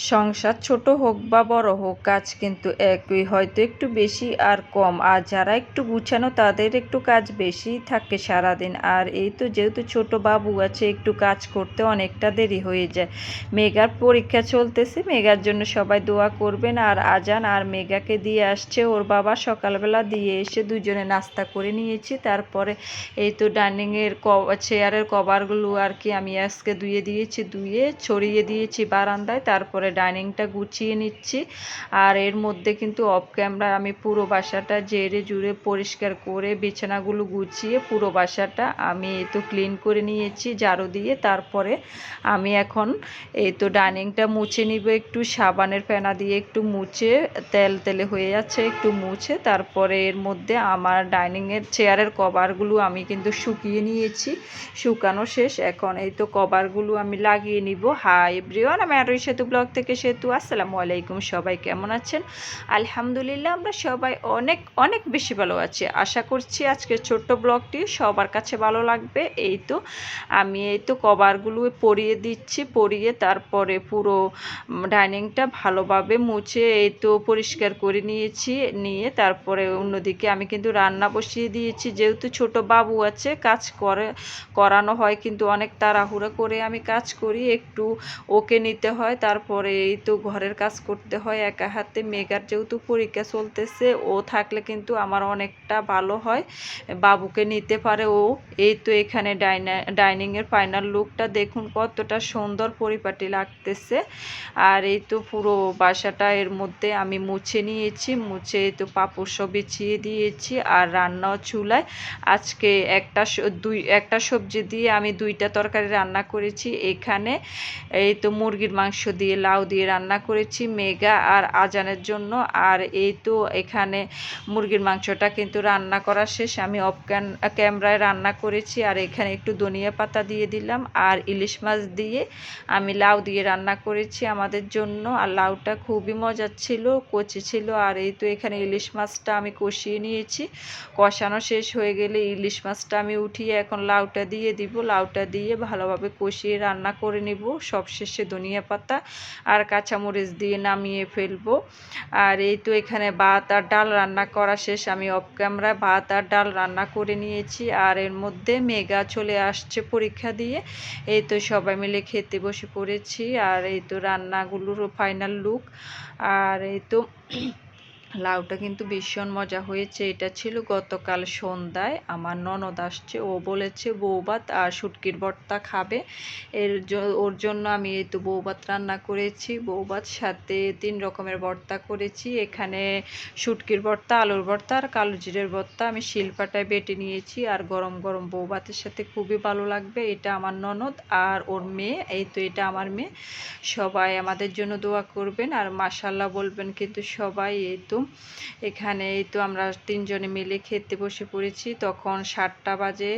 সংসার ছোট হোক বা বড় হোক, কাজ কিন্তু একই। হয়তো একটু বেশি আর কম। আর যারা একটু গুছানো, তাদের একটু কাজ বেশি থাকে সারাদিন। আর এই তো যেহেতু ছোট বাবু আছে, একটু কাজ করতে অনেকটা দেরি হয়ে যায়। মেগার পরীক্ষা চলতেছে মেগার জন্য সবাই দোয়া করবেন। আর আজান আর মেগাকে দিয়ে আসছে, ওর বাবা সকালবেলা দিয়ে এসে দুজনে নাস্তা করে নিয়েছি। তারপরে এই তো ডাইনিংয়ের ক, চেয়ারের কভারগুলো আর কি আমি আজকে ধুয়ে দিয়েছি, ধুয়ে ছড়িয়ে দিয়েছি বারান্দায়। তারপরে ডাইনিংটা গুছিয়ে নিচ্ছি। আর এর মধ্যে কিন্তু অফ ক্যামেরা আমি পুরো বাসাটা জেরে জুড়ে পরিষ্কার করে বিছানাগুলো গুছিয়ে পুরো বাসাটা আমি তো ক্লিন করে নিয়েছি ঝাড়ু দিয়ে। তারপরে আমি এখন এই তো ডাইনিংটা মুছে নিব, একটু সাবানের ফেনা দিয়ে একটু মুছে, তেল তেলে হয়ে যাচ্ছে একটু মুছে। তারপরে এর মধ্যে আমার ডাইনিংয়ের চেয়ারের কভারগুলো আমি কিন্তু শুকিয়ে নিয়েছি, শুকানো শেষ। এখন এই তো কভারগুলো আমি লাগিয়ে নিব। হাই এভরিওয়ান, আমি আরও সেতু ব্লগ থেকে সেতু আসসালামু আলাইকুম, সবাই কেমন আছেন? আলহামদুলিল্লাহ আমরা সবাই অনেক অনেক বেশি ভালো আছি। আশা করছি আজকের ছোট্ট ব্লগটি সবার কাছে ভালো লাগবে। এই তো আমি এই তো কভারগুলো পরিয়ে দিচ্ছি, পরিয়ে তারপরে পুরো ডাইনিংটা ভালোভাবে মুছে এই তো পরিষ্কার করে নিয়েছি, নিয়ে তারপরে অন্যদিকে আমি কিন্তু রান্না বসিয়ে দিয়েছি। যেহেতু ছোট বাবু আছে, কাজ করে, করানো হয় কিন্তু অনেক তাড়াহুড়ো করে আমি কাজ করি, একটু ওকে নিতে হয়, তারপরে এই তো ঘরের কাজ করতে হয়, একা হাতে মেগার যেহেতু পরীক্ষা চলতেছে, ও থাকলে কিন্তু আমার অনেকটা ভালো হয়। বাবুকে নিতে পারে ও। এই তো এখানে ডাইনা, ডাইনিংয়ের ফাইনাল লুকটা দেখুন কতটা সুন্দর পরিপাটি লাগতেছে। আর এই তো পুরো বাসাটা এর মধ্যে আমি মুছে নিয়েছি, মুছে এই তো পাপড় সব বিছিয়ে দিয়েছি আর রান্নাও চুলায়। আজকে একটা দুই, একটা সবজি দিয়ে আমি দুইটা তরকারি রান্না করেছি। এখানে এই তো মুরগির মাংস দিয়ে লাউ দিয়ে রান্না করেছি, মেগা আর আজানের জন্য। আর এই তো এখানে মুরগির মাংসটা কিন্তু রান্না করা শেষ। আমি অফ ক্যামেরায় রান্না করেছি আর এখানে একটু ধনিয়া পাতা দিয়ে দিলাম আর ইলিশ মাছ দিয়ে আমি লাউ দিয়ে রান্না করেছি আমাদের জন্য। আর লাউটা খুবই মজার ছিল, কচি ছিল। আর এই তো এখানে ইলিশ মাছটা আমি কষিয়ে নিয়েছি। কষানো শেষ হয়ে গেলে ইলিশ মাছটা আমি উঠিয়ে এখন লাউটা দিয়ে দিব। লাউটা দিয়ে ভালোভাবে কষিয়ে রান্না করে নিব। সবশেষে ধনিয়া পাতা আর কাঁচামরিচ দিয়ে নামিয়ে ফেলব। আর এই তো এখানে ভাত আর ডাল রান্না করা শেষ। আমি অফ ক্যামেরায় ভাত আর ডাল রান্না করে নিয়েছি। আর এর মধ্যে মেগা চলে আসছে পরীক্ষা দিয়ে। এই তো সবাই মিলে খেতে বসে পড়েছি। আর এই তো রান্নাগুলোরও ফাইনাল লুক আর এই তো লাউটা কিন্তু ভীষণ মজা হয়েছে। এটা ছিল গতকাল সন্ধ্যায়। আমার ননদ আসছে। ও বলেছে বৌভাত আর শুটকির ভর্তা খাবে। এর ওর জন্য আমি এই তো বৌভাত রান্না করেছি। বৌভাত সাথে তিন রকমের ভর্তা করেছি। এখানে শুটকির ভর্তা, আলুর ভর্তা আর কালো জিরের ভর্তা আমি শিলপাটায় বেটে নিয়েছি। আর গরম গরম বৌভাতের সাথে খুবই ভালো লাগবে। এটা আমার ননদ আর ওর মেয়ে। এই তো এটা আমার মেয়ে। সবাই আমাদের জন্য দোয়া করবেন। আর মাসাল্লাহ বলবেন কিন্তু সবাই এই তো এখানে এই তো আমরা তিনজনে মিলে খেতে বসে পড়েছি। তখন সাতটা বাজে।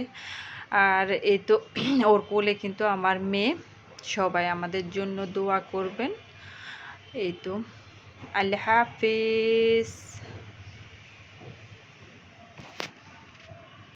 আর এই তো ওর কোলে কিন্তু আমার মেয়ে। সবাই আমাদের জন্য দোয়া করবেন। এই তো। আল্লাহ হাফিজ।